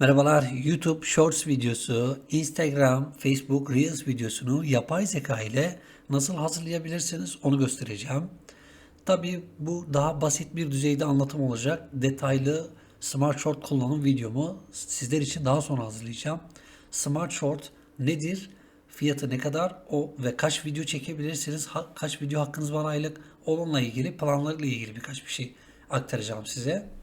Merhabalar YouTube Shorts videosu, Instagram, Facebook Reels videosunu yapay zeka ile nasıl hazırlayabilirsiniz onu göstereceğim. Tabii bu daha basit bir düzeyde anlatım olacak. Detaylı Smart Short kullanım videomu sizler için daha sonra hazırlayacağım. Smart Short nedir? Fiyatı ne kadar? O ve kaç video çekebilirsiniz? kaç video hakkınız var aylık? Onunla ilgili planlarıyla ilgili birkaç bir şey aktaracağım size.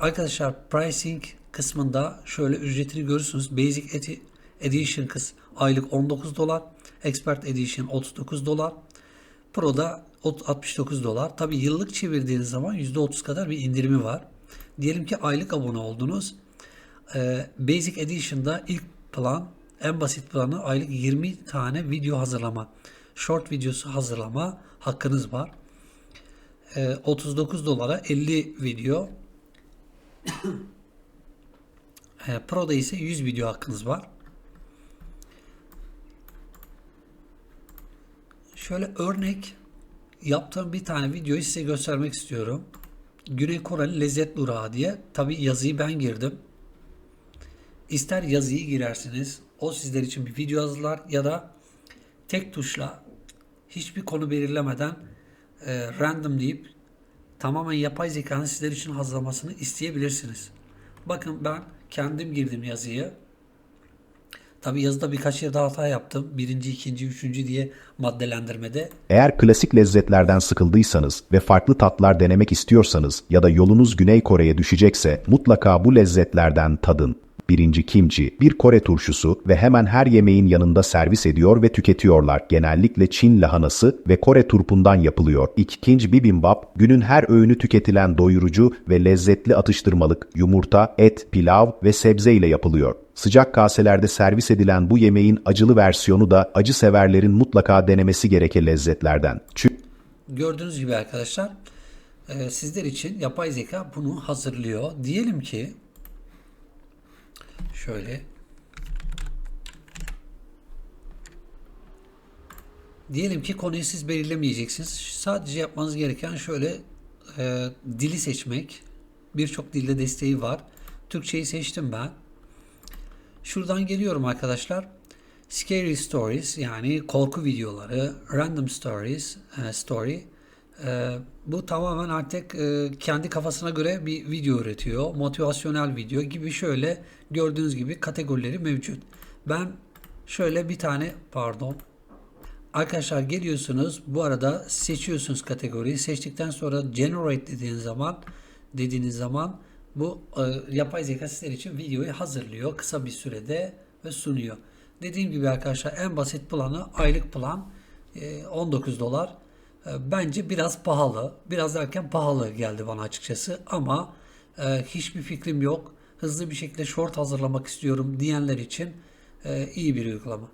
Arkadaşlar pricing kısmında şöyle ücretini görürsünüz. Basic Edi- Edition kız aylık 19 dolar. Expert Edition 39 dolar. Pro'da ot- 69 dolar. Tabi yıllık çevirdiğiniz zaman %30 kadar bir indirimi var. Diyelim ki aylık abone oldunuz. Ee, Basic Edition'da ilk plan en basit planı aylık 20 tane video hazırlama. Short videosu hazırlama hakkınız var. Ee, 39 dolara 50 video. Ee, Pro'da ise 100 video hakkınız var. Şöyle örnek yaptığım bir tane videoyu size göstermek istiyorum. Güney Kore'nin lezzet durağı diye. Tabi yazıyı ben girdim. İster yazıyı girersiniz. O sizler için bir video hazırlar ya da tek tuşla hiçbir konu belirlemeden e, random deyip tamamen yapay zekanın sizler için hazırlamasını isteyebilirsiniz. Bakın ben kendim girdim yazıyı. Tabi yazıda birkaç yerde hata yaptım. Birinci, ikinci, üçüncü diye maddelendirmede. Eğer klasik lezzetlerden sıkıldıysanız ve farklı tatlar denemek istiyorsanız ya da yolunuz Güney Kore'ye düşecekse mutlaka bu lezzetlerden tadın. Birinci kimchi, bir Kore turşusu ve hemen her yemeğin yanında servis ediyor ve tüketiyorlar. Genellikle Çin lahanası ve Kore turpundan yapılıyor. İkinci bibimbap, günün her öğünü tüketilen doyurucu ve lezzetli atıştırmalık, yumurta, et, pilav ve sebze ile yapılıyor. Sıcak kaselerde servis edilen bu yemeğin acılı versiyonu da acı severlerin mutlaka denemesi gereken lezzetlerden. Çünkü Gördüğünüz gibi arkadaşlar e, sizler için yapay zeka bunu hazırlıyor. Diyelim ki şöyle diyelim ki konuyu siz belirlemeyeceksiniz. Sadece yapmanız gereken şöyle e, dili seçmek. Birçok dilde desteği var. Türkçeyi seçtim ben. Şuradan geliyorum arkadaşlar. Scary Stories yani korku videoları, Random Stories, e, Story. E, bu tamamen artık e, kendi kafasına göre bir video üretiyor. Motivasyonel video gibi şöyle gördüğünüz gibi kategorileri mevcut. Ben şöyle bir tane pardon Arkadaşlar geliyorsunuz bu arada seçiyorsunuz kategoriyi seçtikten sonra generate dediğiniz zaman dediğiniz zaman bu e, yapay zeka sizler için videoyu hazırlıyor kısa bir sürede ve sunuyor. Dediğim gibi arkadaşlar en basit planı aylık plan e, 19 dolar. E, bence biraz pahalı. Biraz derken pahalı geldi bana açıkçası ama e, hiçbir fikrim yok. Hızlı bir şekilde short hazırlamak istiyorum diyenler için e, iyi bir uygulama.